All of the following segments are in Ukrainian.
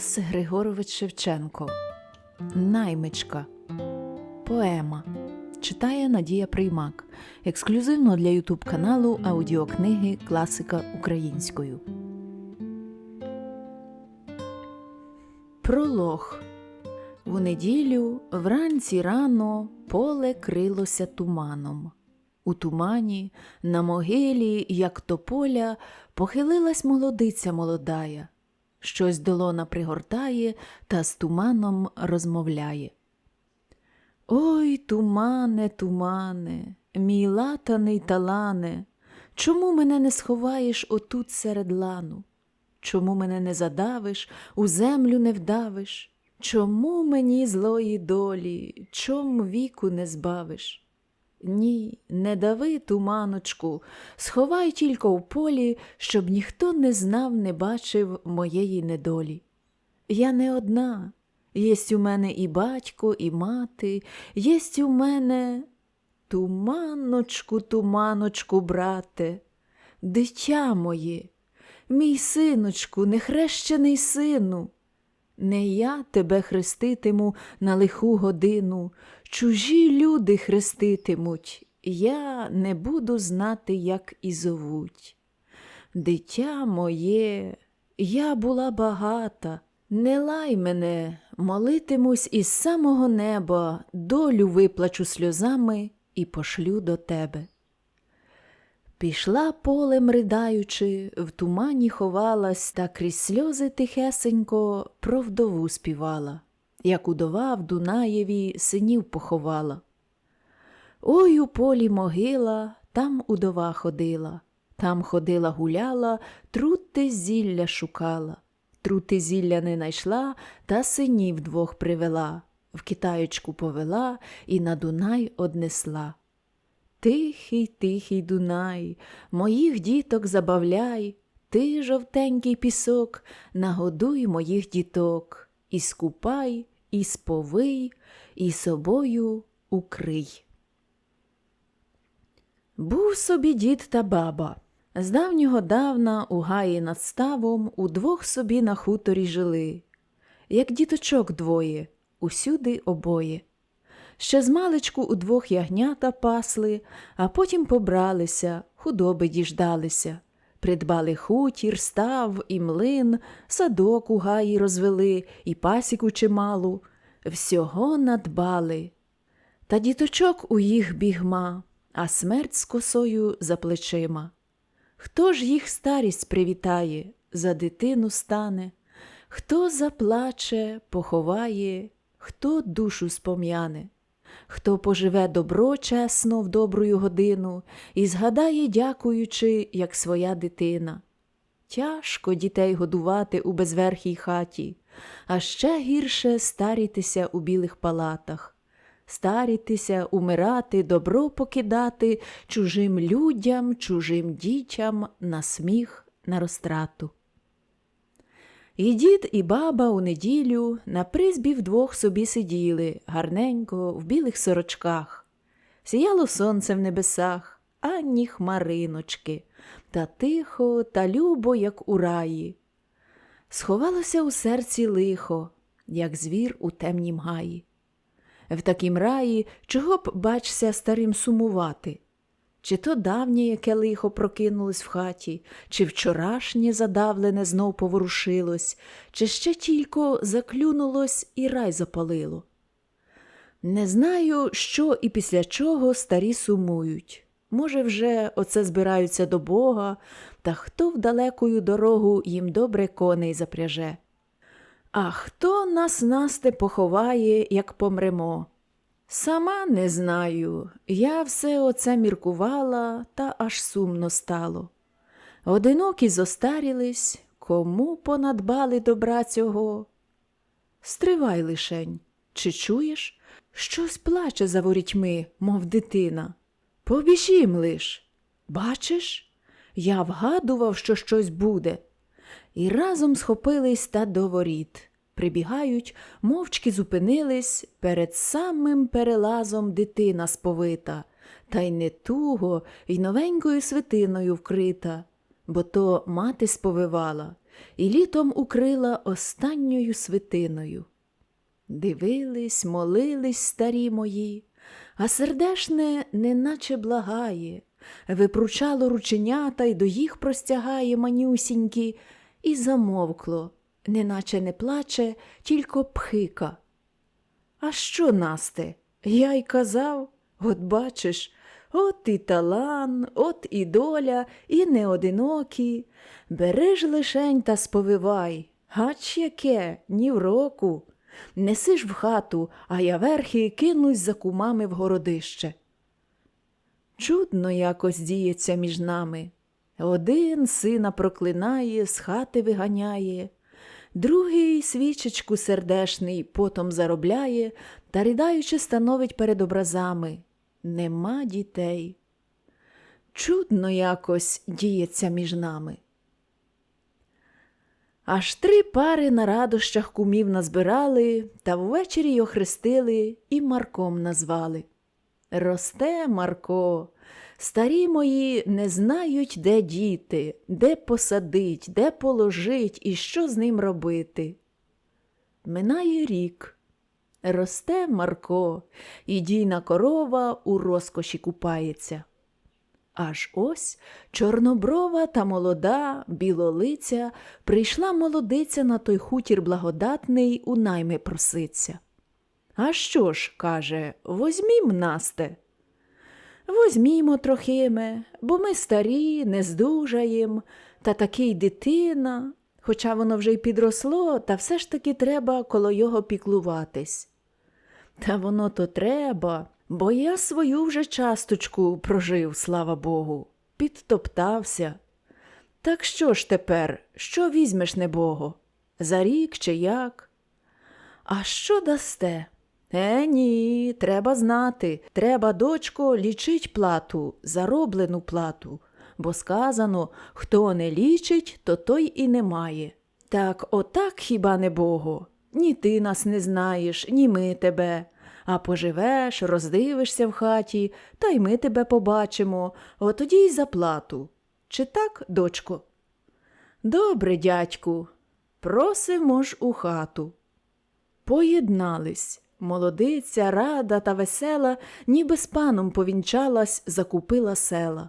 Тарас Григорович Шевченко. Наймичка. Поема. Читає Надія Приймак. Ексклюзивно для Ютуб каналу аудіокниги Класика українською. Пролог. У неділю вранці рано поле крилося туманом. У тумані, на могилі, як тополя, похилилась молодиця молодая, щось долона пригортає та з туманом розмовляє. Ой, тумане, тумане, мій латаний талане, чому мене не сховаєш отут серед лану? Чому мене не задавиш, у землю не вдавиш? Чому мені злої долі, чом віку не збавиш? Ні, не дави туманочку, сховай тільки в полі, щоб ніхто не знав, не бачив моєї недолі. Я не одна, єсть у мене і батько, і мати, єсть у мене туманочку, туманочку, брате, дитя моє, мій синочку, нехрещений сину. Не я тебе хреститиму на лиху годину, чужі люди хреститимуть, я не буду знати, як і зовуть. Дитя моє, я була багата, не лай мене, молитимусь із самого неба, долю виплачу сльозами і пошлю до тебе. Пішла полем ридаючи, в тумані ховалась та крізь сльози тихесенько про вдову співала, як удова в Дунаєві синів поховала. Ой у полі могила, там удова ходила, там ходила гуляла, трути зілля шукала. Трути зілля не найшла, та синів двох привела, в китаєчку повела і на Дунай однесла. Тихий, тихий Дунай, моїх діток забавляй, ти, жовтенький пісок, нагодуй моїх діток, і скупай, і сповий, і собою укрий. Був собі дід та баба. З давнього давна у гаї над ставом удвох собі на хуторі жили, як діточок двоє, усюди обоє. Ще змалечку удвох ягнята пасли, а потім побралися, худоби діждалися. Придбали хутір, став і млин, садок у гаї розвели, і пасіку чималу. Всього надбали. Та діточок у їх бігма, а смерть з косою за плечима. Хто ж їх старість привітає, за дитину стане, хто заплаче, поховає, хто душу спом'яне, хто поживе добро чесно в добрую годину і згадає, дякуючи, як своя дитина. Тяжко дітей годувати у безверхій хаті, а ще гірше старітися у білих палатах старітися, умирати, добро покидати чужим людям, чужим дітям на сміх, на розтрату. І дід, і баба у неділю на призбі вдвох собі сиділи, гарненько, в білих сорочках. Сіяло сонце в небесах, ані хмариночки, та тихо, та любо, як у раї. Сховалося у серці лихо, як звір у темнім гаї. В такім раї чого б, бачся, старим сумувати? Чи то давнє яке лихо прокинулось в хаті, чи вчорашнє задавлене знов поворушилось, чи ще тільки заклюнулось і рай запалило. Не знаю, що і після чого старі сумують. Може, вже оце збираються до Бога, та хто в далекою дорогу їм добре коней запряже. А хто нас насте поховає, як помремо? Сама не знаю, я все оце міркувала, та аж сумно стало. Одинокі зостарілись, кому понадбали добра цього? Стривай лишень, чи чуєш? Щось плаче за ворітьми, мов дитина. Побіжім лиш. Бачиш? Я вгадував, що щось буде і разом схопились та до воріт. Прибігають, мовчки зупинились перед самим перелазом дитина сповита, та й не туго й новенькою свитиною вкрита, бо то мати сповивала, і літом укрила останньою свитиною. Дивились, молились старі мої, а сердешне неначе благає, випручало рученята й до їх простягає манюсінькі, і замовкло, неначе не плаче, тільки пхика. А що, Насте? Я й казав, от бачиш, от і талан, от і доля, і неодинокі. Бери ж лишень та сповивай, гач яке, ні в року. Неси ж в хату, а я верхи кинусь за кумами в городище. Чудно якось діється між нами. Один сина проклинає, з хати виганяє, другий свічечку сердешний потом заробляє та рідаючи становить перед образами. Нема дітей. Чудно якось діється між нами. Аж три пари на радощах кумів назбирали, та ввечері й охрестили і Марком назвали. Росте Марко, старі мої не знають, де діти, де посадить, де положить і що з ним робити. Минає рік. Росте Марко, і дійна корова у розкоші купається. Аж ось чорноброва та молода, білолиця, прийшла молодиця на той хутір благодатний у найми проситься. А що ж, каже, возьмім Насте. Возьмімо трохиме, бо ми старі, не здужаєм, та такий дитина, хоча воно вже й підросло, та все ж таки треба коло його піклуватись. Та воно то треба, бо я свою вже часточку прожив, слава Богу, підтоптався. Так що ж тепер, що візьмеш небого? За рік чи як? А що дасте? Е, ні, треба знати. Треба, дочко, лічить плату, зароблену плату, бо сказано, хто не лічить, то той і не має. Так отак хіба не Бого? Ні ти нас не знаєш, ні ми тебе. А поживеш, роздивишся в хаті, та й ми тебе побачимо, от тоді й за плату. Чи так, дочко? Добре, дядьку, просимо ж у хату. Поєднались. Молодиця, рада та весела, ніби з паном повінчалась, закупила села.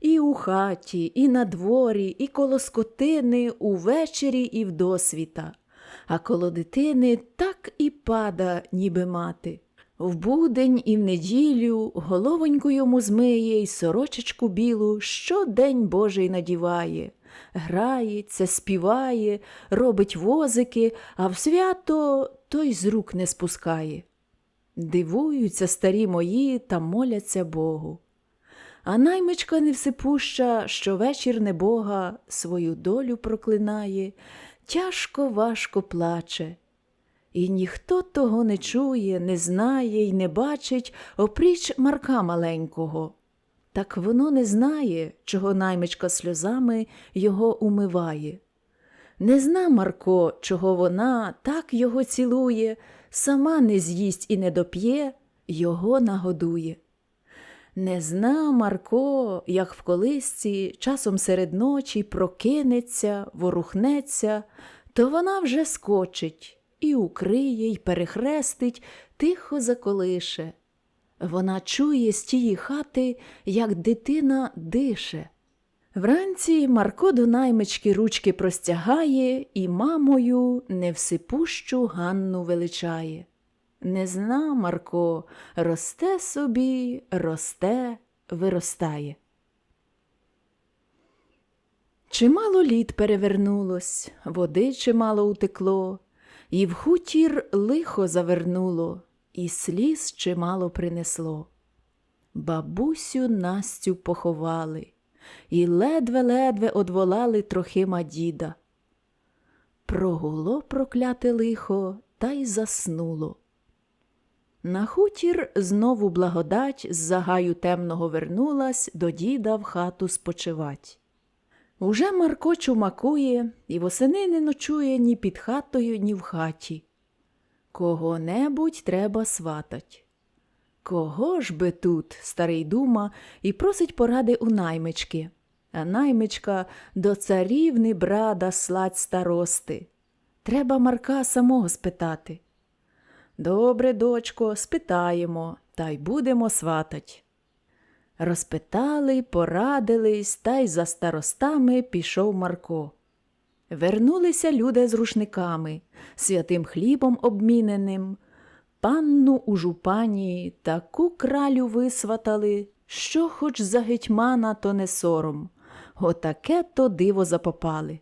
І у хаті, і на дворі, і коло скотини, увечері і вдосвіта. А коло дитини так і пада, ніби мати. В будень і в неділю головоньку йому змиє й сорочечку білу щодень Божий надіває. Грається, співає, робить возики, а в свято той з рук не спускає. Дивуються старі мої та моляться Богу. А наймичка невсипуща, що вечір небога свою долю проклинає, тяжко важко плаче. І ніхто того не чує, не знає й не бачить опріч Марка маленького. Так воно не знає, чого наймичка сльозами його умиває. Не зна Марко, чого вона так його цілує, сама не з'їсть і не доп'є, його нагодує. Не зна Марко, як в колисці часом серед ночі прокинеться, ворухнеться, то вона вже скочить і укриє, й перехрестить, тихо заколише. Вона чує з тієї хати, як дитина дише. Вранці Марко до наймички ручки простягає і мамою невсипущу Ганну величає. Не зна Марко, росте собі, росте, виростає. Чимало літ перевернулось, води чимало утекло, і в хутір лихо завернуло, і сліз чимало принесло. Бабусю Настю поховали, і ледве-ледве одволали трохима діда. Прогуло прокляте лихо та й заснуло. На хутір знову благодать з загаю темного вернулась до діда в хату спочивать. Уже Марко чумакує і восени не ночує ні під хатою, ні в хаті. Кого-небудь треба сватать. Кого ж би тут, старий дума, і просить поради у наймички. а наймичка до царівни брада слать старости. Треба Марка самого спитати. Добре, дочко, спитаємо, та й будемо сватать. Розпитали, порадились, та й за старостами пішов Марко. Вернулися люди з рушниками, святим хлібом обміненим, панну у жупані таку кралю висватали, що хоч за гетьмана, то не сором, отаке то диво запопали.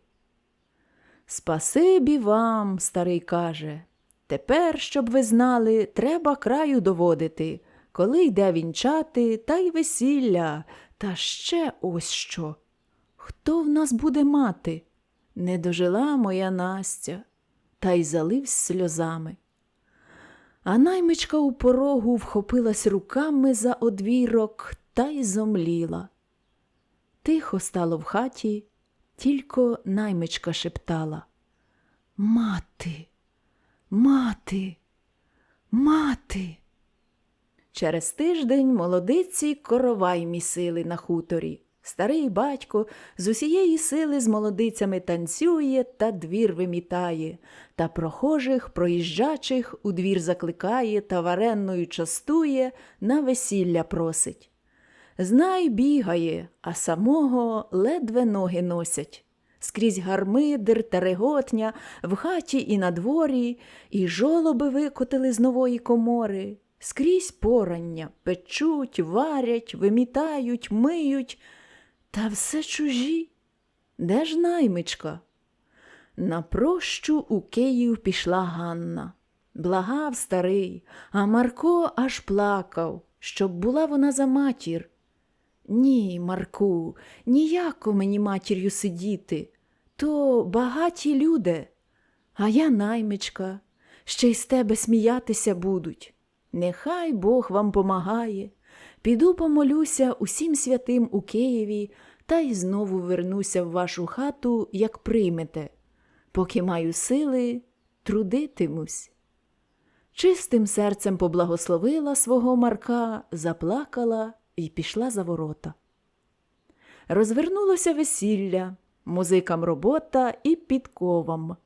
Спасибі вам, старий каже. Тепер, щоб ви знали, треба краю доводити, коли йде вінчати, та й весілля, та ще ось що. Хто в нас буде мати? Не дожила моя Настя, та й заливсь сльозами. А наймичка у порогу вхопилась руками за одвірок та й зомліла. Тихо стало в хаті, тільки наймичка шептала Мати, мати, мати. Через тиждень молодиці коровай місили на хуторі. Старий батько з усієї сили з молодицями танцює та двір вимітає, та прохожих, проїжджачих у двір закликає та варенною частує, на весілля просить. Знай бігає, а самого ледве ноги носять. Скрізь гармидер та реготня, в хаті і на дворі, і жолоби викотили з нової комори. Скрізь порання, печуть, варять, вимітають, миють, та все чужі. Де ж наймичка? На прощу у Київ пішла Ганна. Благав старий, а Марко аж плакав, щоб була вона за матір. Ні, Марку, ніяко мені матір'ю сидіти. То багаті люди, а я наймичка, ще й з тебе сміятися будуть. Нехай Бог вам помагає. Піду помолюся усім святим у Києві та й знову вернуся в вашу хату, як приймете. Поки маю сили, трудитимусь. Чистим серцем поблагословила свого Марка, заплакала і пішла за ворота. Розвернулося весілля, музикам робота і підковам.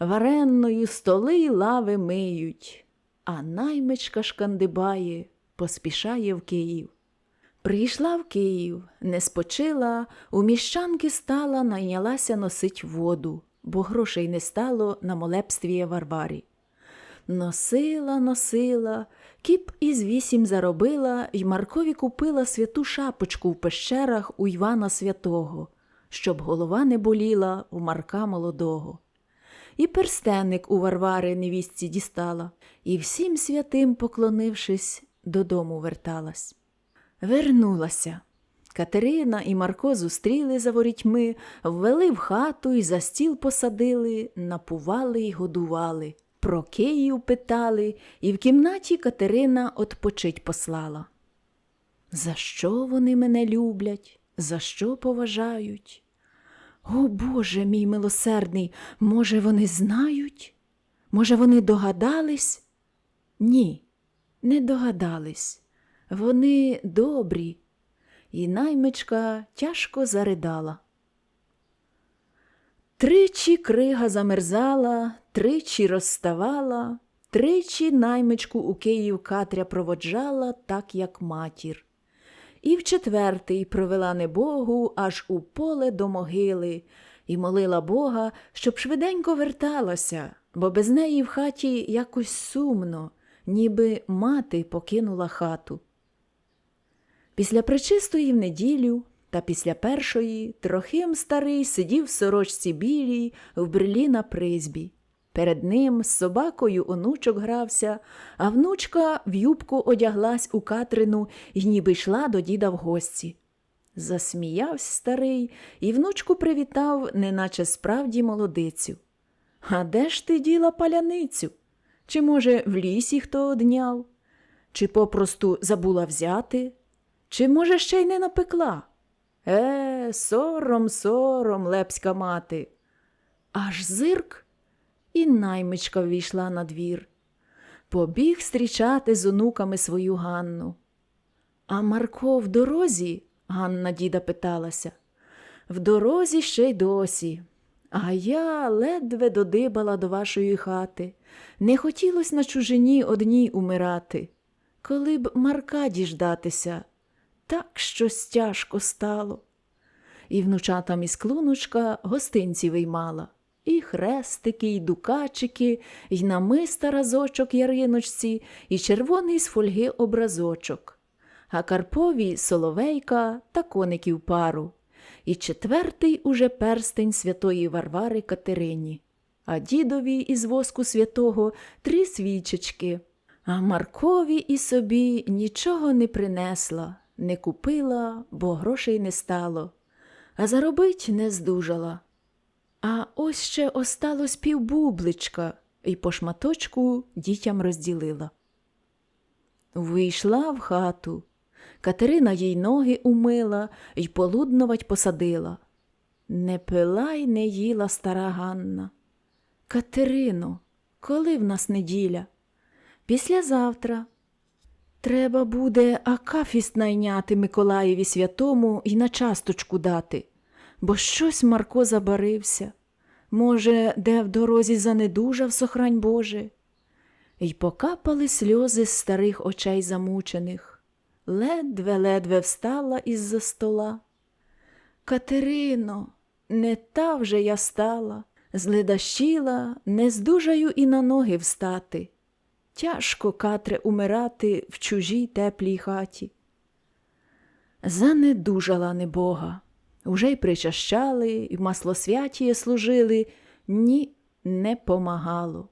Варенною столи й лави миють, а наймичка шкандибає, поспішає в Київ. Прийшла в Київ, не спочила, у міщанки стала, найнялася носить воду, бо грошей не стало на молебствіє Варварі. Носила, носила, кіп із вісім заробила, й Маркові купила святу шапочку в пещерах у Івана Святого, щоб голова не боліла у Марка молодого. І перстенник у Варвари невістці дістала, і всім святим, поклонившись, додому верталась. Вернулася. Катерина і Марко зустріли за ворітьми, ввели в хату і за стіл посадили, напували й годували. Про Київ питали, і в кімнаті Катерина отпочить послала. За що вони мене люблять? За що поважають? О Боже мій милосердний, може, вони знають? Може, вони догадались? Ні, не догадались. Вони добрі. І наймичка тяжко заридала. Тричі крига замерзала, тричі розставала, тричі наймичку у Київ Катря проводжала, так як матір. І в четвертий провела небогу аж у поле до могили і молила Бога, щоб швиденько верталася, бо без неї в хаті якось сумно, ніби мати покинула хату. Після причистої в неділю та після першої Трохим старий сидів в сорочці білій в брилі на призбі. Перед ним з собакою онучок грався, а внучка в юбку одяглась у Катрину і ніби йшла до діда в гості. Засміявся старий і внучку привітав, неначе справді молодицю. А де ж ти діла паляницю? Чи, може, в лісі хто одняв? Чи попросту забула взяти? Чи, може, ще й не напекла? Е, сором, сором, лепська мати. Аж зирк, і наймичка ввійшла на двір. Побіг зустрічати з онуками свою Ганну. А Марко в дорозі, Ганна діда питалася, В дорозі ще й досі. А я ледве додибала до вашої хати. Не хотілось на чужині одній умирати. Коли б Марка діждатися, так щось тяжко стало. І внучатам із клуночка гостинці виймала. І хрестики, і дукачики, і намиста разочок яриночці, і червоний з фольги образочок, а Карпові соловейка та коників пару, і четвертий уже перстень святої Варвари Катерині, а дідові із воску святого три свічечки, а Маркові і собі нічого не принесла, не купила, бо грошей не стало, а заробить не здужала. А ось ще осталось півбубличка і по шматочку дітям розділила. Вийшла в хату. Катерина їй ноги умила й полуднувать посадила. Не пила й не їла стара Ганна. Катерино, коли в нас неділя? Післязавтра. Треба буде акафіст найняти Миколаєві святому і на часточку дати бо щось Марко забарився. Може, де в дорозі занедужав сохрань Боже. Й покапали сльози з старих очей замучених. Ледве-ледве встала із-за стола. Катерино, не та вже я стала, зледащила, не здужаю і на ноги встати. Тяжко, Катре, умирати в чужій теплій хаті. Занедужала небога. Уже й причащали, і в маслосвятіє служили, ні, не помагало.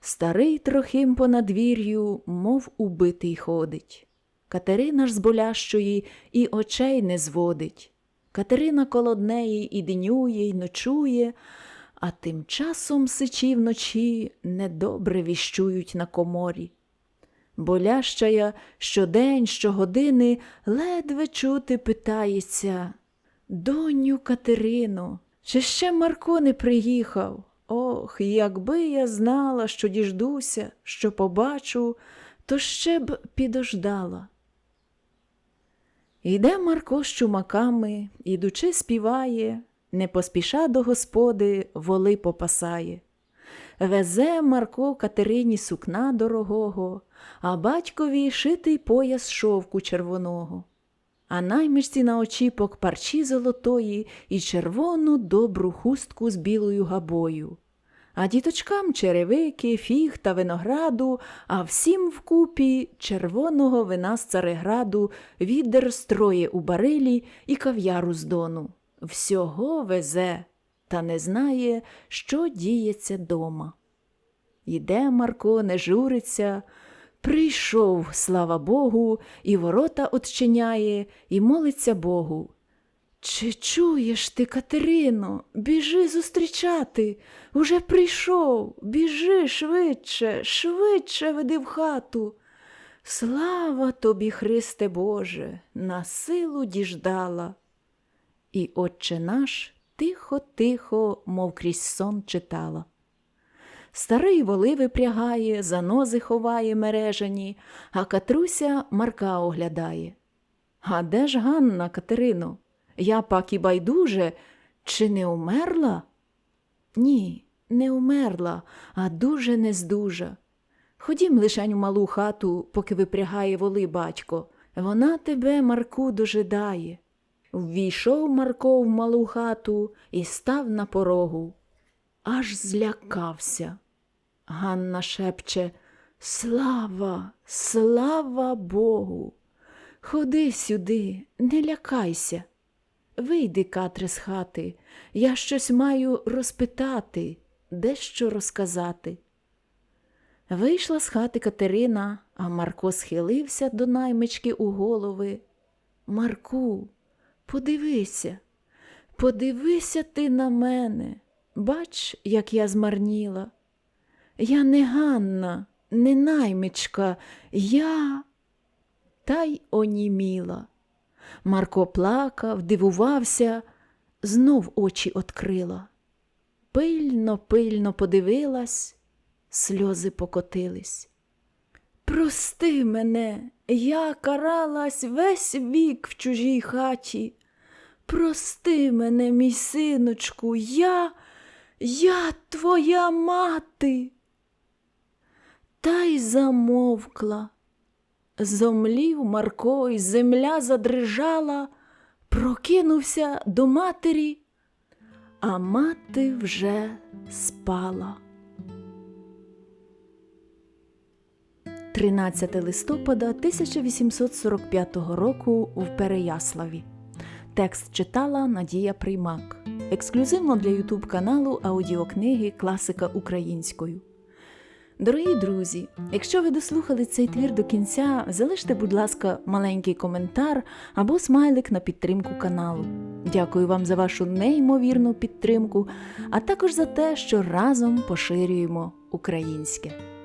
Старий трохим по надвір'ю, мов убитий ходить. Катерина ж з болящої і очей не зводить. Катерина коло неї і днює, і ночує, а тим часом сичі вночі недобре віщують на коморі. Болящая щодень, щогодини ледве чути питається. Доню Катерино, чи ще Марко не приїхав? Ох, якби я знала, що діждуся, що побачу, то ще б підождала. Іде Марко з чумаками, ідучи, співає, не поспіша до господи, воли попасає. Везе Марко Катерині сукна дорогого, а батькові шитий пояс шовку червоного а наймичці на очіпок парчі золотої і червону добру хустку з білою габою, а діточкам черевики, фіг та винограду, а всім вкупі червоного вина з цареграду, відер строє у барилі і кав'яру з дону. Всього везе, та не знає, що діється дома. Іде Марко, не журиться, Прийшов, слава Богу, і ворота отчиняє, і молиться Богу. Чи чуєш ти, Катерино, біжи зустрічати. Уже прийшов, біжи швидше, швидше веди в хату. Слава тобі, Христе Боже, на силу діждала. І отче наш тихо-тихо, мов крізь сон читала. Старий воли випрягає, занози ховає мережані, а Катруся Марка оглядає. А де ж Ганна, Катерино? Я пак і байдуже, чи не умерла? Ні, не умерла, а дуже нездужа. Ходім лишень у малу хату, поки випрягає воли батько. Вона тебе, Марку, дожидає. Ввійшов Марко в малу хату і став на порогу. Аж злякався. Ганна шепче Слава, слава Богу. Ходи сюди, не лякайся. Вийди, Катре, з хати, я щось маю розпитати, дещо розказати. Вийшла з хати Катерина, а Марко схилився до наймички у голови. Марку, подивися, подивися ти на мене. Бач, як я змарніла. Я не Ганна, не наймичка, я та й оніміла. Марко плакав, дивувався, знов очі открила. Пильно, пильно подивилась, сльози покотились. Прости мене, я каралась весь вік в чужій хаті. Прости мене, мій синочку, я, я твоя мати. Та й замовкла. Зомлів Марко, й земля задрижала, прокинувся до матері, а мати вже спала. 13 листопада 1845 року в Переяславі. Текст читала Надія Приймак. Ексклюзивно для Ютуб каналу аудіокниги Класика українською. Дорогі друзі, якщо ви дослухали цей твір до кінця, залиште, будь ласка, маленький коментар або смайлик на підтримку каналу. Дякую вам за вашу неймовірну підтримку, а також за те, що разом поширюємо українське.